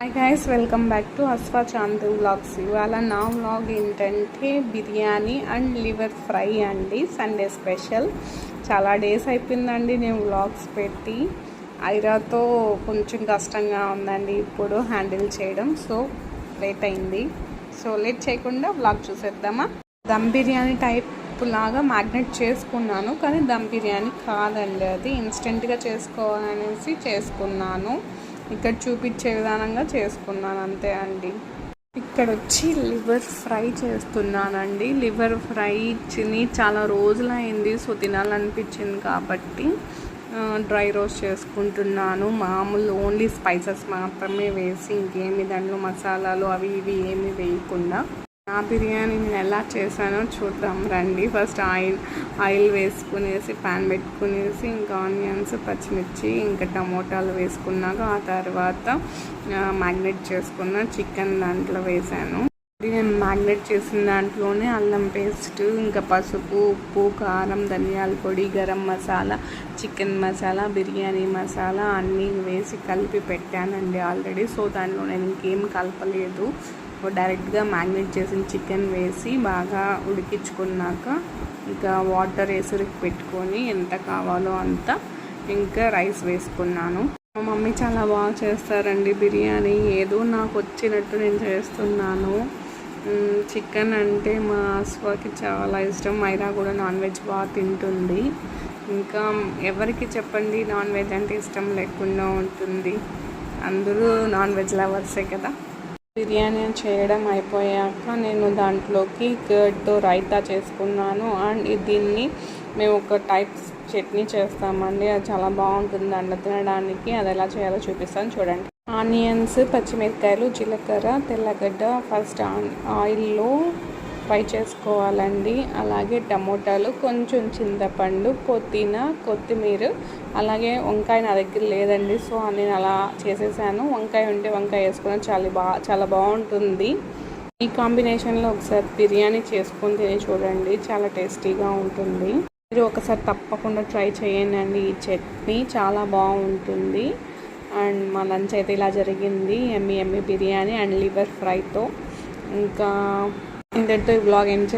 Hi guys welcome back to Aswa Chand vlogs ఇవాళ నా vlog ఏంటంటే బిర్యానీ అండ్ లివర్ ఫ్రై అండి సండే స్పెషల్ చాలా డేస్ అయిపోయిందండి నేను వ్లాగ్స్ పెట్టి. ఐరాతో కొంచెం కష్టంగా ఉందండి ఇప్పుడు హ్యాండిల్ చేయడం సో లేట్ అయింది. సో లేట్ చేయకుండా వ్లాగ్ చూసేద్దామా? దమ్ బిర్యానీ టైప్ లాగా మ్యాగ్నెట్ చేసుకున్నాను కానీ దమ్ బిర్యానీ కాదండి అది ఇన్స్టెంట్గా చేసుకోవాలనేసి చేసుకున్నాను. ఇక్కడ చూపించే విధానంగా చేసుకున్నాను అంతే అండి. ఇక్కడ వచ్చి లివర్ ఫ్రై చేస్తున్నానండి. లివర్ ఫ్రై తిని చాలా రోజులైంది సో తినాలనిపించింది కాబట్టి డ్రై రోస్ట్ చేసుకుంటున్నాను. మామూలు ఓన్లీ స్పైసెస్ మాత్రమే వేసి ఇంకేమి దాంట్లో మసాలాలు అవి ఇవి ఏమి వేయకుండా. నా బిర్యానీ నేను ఎలా చేశానో చూద్దాం. రండి. ఫస్ట్ ఆయిల్ ఆయిల్ వేసుకునేసి ప్యాన్ పెట్టుకునేసి ఇంకా ఆనియన్స్ పచ్చిమిర్చి ఇంకా టమోటాలు వేసుకున్నాక ఆ తర్వాత మ్యాగ్నెట్ చేసుకున్న చికెన్ దాంట్లో వేసాను. నేను మ్యాగ్నెట్ చేసిన దాంట్లోనే అల్లం పేస్ట్ ఇంకా పసుపు ఉప్పు కారం ధనియాల పొడి గరం మసాలా చికెన్ మసాలా బిర్యానీ మసాలా అన్నీ వేసి కలిపి పెట్టానండి ఆల్రెడీ. సో దాంట్లో నేను ఇంకేం కలపలేదు. డైరెక్ట్గా మ్యాగ్నేట్ చేసిన చికెన్ వేసి బాగా ఉడికించుకున్నాక ఇంకా వాటర్ వేసరికి పెట్టుకొని ఎంత కావాలో అంత ఇంకా రైస్ వేసుకున్నాను. మా మమ్మీ చాలా బాగా చేస్తారండి బిర్యానీ. ఏదో నాకు వచ్చినట్టు నేను చేస్తున్నాను. చికెన్ అంటే మా అస్వాకి చాలా ఇష్టం. మైరా కూడా నాన్ వెజ్ బాగా తింటుంది. ఇంకా ఎవరికి చెప్పండి నాన్ వెజ్ అంటే ఇష్టం లేకుండా ఉంటుంది. అందరూ నాన్ వెజ్ లవర్సే కదా. బిర్యానీ చేయడం అయిపోయాక నేను దాంట్లోకి కర్డ్తో రైతా చేసుకున్నాను. అండ్ దీన్ని మేము ఒక టైప్ చట్నీ చేస్తామండి. అది చాలా బాగుంటుంది అండ్ తినడానికి. అది ఎలా చేయాలో చూపిస్తాను చూడండి. ఆనియన్స్ పచ్చిమిరకాయలు జీలకర్ర తెల్లగడ్డ ఫస్ట్ ఆయిల్లో ఫ్రై చేసుకోవాలండి. అలాగే టమోటాలు కొంచెం చింతపండు పుదీనా కొత్తిమీర అలాగే వంకాయ నా దగ్గర లేదండి. సో నేను అలా చేసేసాను. వంకాయ ఉంటే వంకాయ వేసుకున్నా చాలా బా చాలా బాగుంటుంది. ఈ కాంబినేషన్లో ఒకసారి బిర్యానీ చేసుకొని తిని చూడండి. చాలా టేస్టీగా ఉంటుంది. మీరు ఒకసారి తప్పకుండా ట్రై చేయండి ఈ చట్నీ చాలా బాగుంటుంది. అండ్ మా లంచ్ అయితే ఇలా జరిగింది. ఎమ్మి ఎమ్మి బిర్యానీ అండ్ లివర్ ఫ్రైతో. ఇంకా In that the vlog ends